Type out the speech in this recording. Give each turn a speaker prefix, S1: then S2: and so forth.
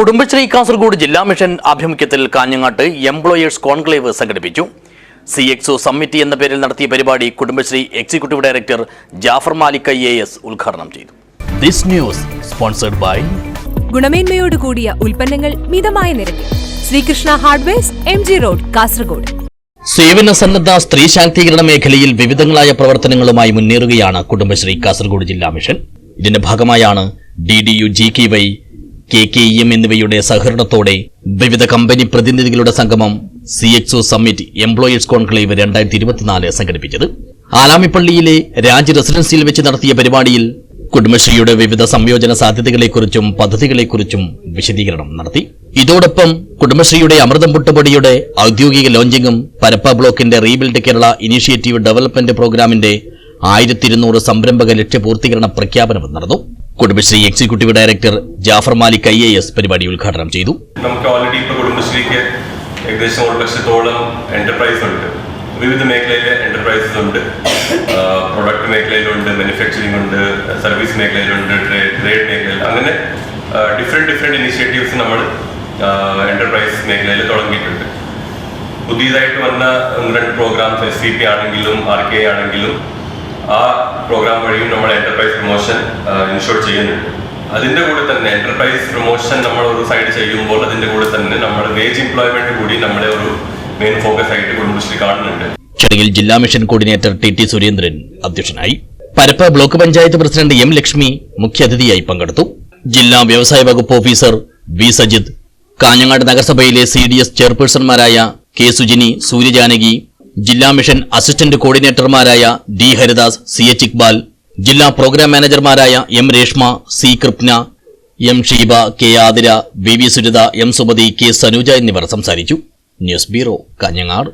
S1: കുടുംബശ്രീ കാസർഗോഡ് ജില്ലാ മിഷൻ ആഭിമുഖ്യത്തിൽ കാഞ്ഞങ്ങാട്ട് എംപ്ലോയേഴ്സ് കോൺക്ലേവ് സംഘടിപ്പിച്ചു. സി എക്സോ സമ്മിറ്റി എന്ന പേരിൽ നടത്തിയ പരിപാടി Kudumbashree executive director Jafar Malik I A S ഉദ്ഘാടനം ചെയ്തു. ദിസ് ന്യൂസ് സ്പോൺസർഡ് ബൈ
S2: ഗുണമേന്മയോട് കൂടിയ ഉൽപ്പന്നങ്ങൾ മിതമായ നിരക്കിൽ. Sreekrishna hardware M G road Kasaragod.
S1: സേവന സന്നദ്ധ സ്ത്രീ ശാക്തീകരണ മേഖലയിൽ വിവിധങ്ങളായ പ്രവർത്തനങ്ങളുമായി മുന്നേറുകയാണ് കുടുംബശ്രീ കാസർഗോഡ് ജില്ലാ മിഷൻ. ഇതിന്റെ ഭാഗമായാണ് D D U G K Y K K E M എന്നിവയുടെ സഹകരണത്തോടെ വിവിധ കമ്പനി പ്രതിനിധികളുടെ സംഗമം സി എക്സോ സമ്മിറ്റ് എംപ്ലോയീസ് കോൺക്ലേവ് രണ്ടായിരത്തി ഇരുപത്തിനാല് സംഘടിപ്പിച്ചത്. ആലാമിപ്പള്ളിയിലെ രാജ് റെസിഡൻസിയിൽ വെച്ച് നടത്തിയ പരിപാടിയിൽ കുടുംബശ്രീയുടെ വിവിധ സംയോജന സാധ്യതകളെക്കുറിച്ചും പദ്ധതികളെക്കുറിച്ചും വിശദീകരണം നടത്തി. ഇതോടൊപ്പം കുടുംബശ്രീയുടെ അമൃതം പുട്ടുപൊടിയുടെ ഔദ്യോഗിക ലോഞ്ചിങ്ങും പരപ്പ ബ്ലോക്കിന്റെ റീബിൽഡ് കേരള ഇനീഷ്യേറ്റീവ് ഡെവലപ്മെന്റ് പ്രോഗ്രാമിന്റെ ആയിരത്തി ഇരുന്നൂറ് സംരംഭക ലക്ഷ്യപൂർത്തീകരണ പ്രഖ്യാപനവും നടന്നു. Kudumbashree executive director Jafar Malik I A S പരിപാടി ഉദ്ഘാടനം ചെയ്തു.
S3: നമുക്ക് ഓൾറെഡി ഇപ്പോൾ കുടുംബശ്രീക്ക് ഏകദേശം ഒരു ലക്ഷത്തോളം എന്റർപ്രൈസ് ഉണ്ട്. വിവിധ മേഖലയിലെ എന്റർപ്രൈസസ് ഉണ്ട്. പ്രൊഡക്റ്റ് മേഖലയിലുണ്ട് മാനുഫാക്ചറിംഗ് ഉണ്ട് സർവീസ് മേഖലയിലുണ്ട് ട്രേഡ് മേഖലയിൽ അങ്ങനെ ഡിഫറെന്റ് ഡിഫറെന്റ് ഇനിഷ്യേറ്റീവ്സ് നമ്മൾ എന്റർപ്രൈസ് മേഖലയിൽ തുടങ്ങിയിട്ടുണ്ട്. പുതിയതായിട്ട് വന്ന ഒന്ന് രണ്ട് പ്രോഗ്രാംസ് എസ് സി പി ആണെങ്കിലും ആർ കെ ആണെങ്കിലും ആ പ്രോഗ്രാം വഴിയും നമ്മൾ എന്റർപ്രൈസ് പ്രൊമോഷൻ ഇൻഷുർ ചെയ്യുന്നുണ്ട്. അതിന്റെ കൂടെ തന്നെ എന്റർപ്രൈസ് പ്രൊമോഷൻ നമ്മൾ ഒരു സൈഡ് ചെയ്യുമ്പോൾ അതിന്റെ കൂടെ തന്നെ നമ്മൾ വേജ് എംപ്ലോയ്മെന്റ് കൂടി നമ്മളെ ഒരു മെയിൻ ഫോക്കസ് ആയിട്ട് കുടുംബശ്രീ കാണുന്നുണ്ട്.
S1: ചടങ്ങിൽ ജില്ലാ mission coordinator T T Surendran അധ്യക്ഷനായി. Parappa block panchayat president M Lakshmi മുഖ്യാതിഥിയായി പങ്കെടുത്തു. ജില്ലാ വ്യവസായ വകുപ്പ് ഓഫീസർ വി സജിത്. കാഞ്ഞങ്ങാട് നഗരസഭയിലെ സി ഡി എസ് ചെയർപേഴ്സൺമാരായ കെ സുജിനി സൂര്യജാനകി ജില്ലാ mission assistant കോർഡിനേറ്റർമാരായ D Haridas C H Iqbal ജില്ലാ programme മാനേജർമാരായ M Reshma C Kripna M Sheeba K Athira V V Suritha M Sumathi K Sanuja എന്നിവർ സംസാരിച്ചു. News bureau Kanhangad.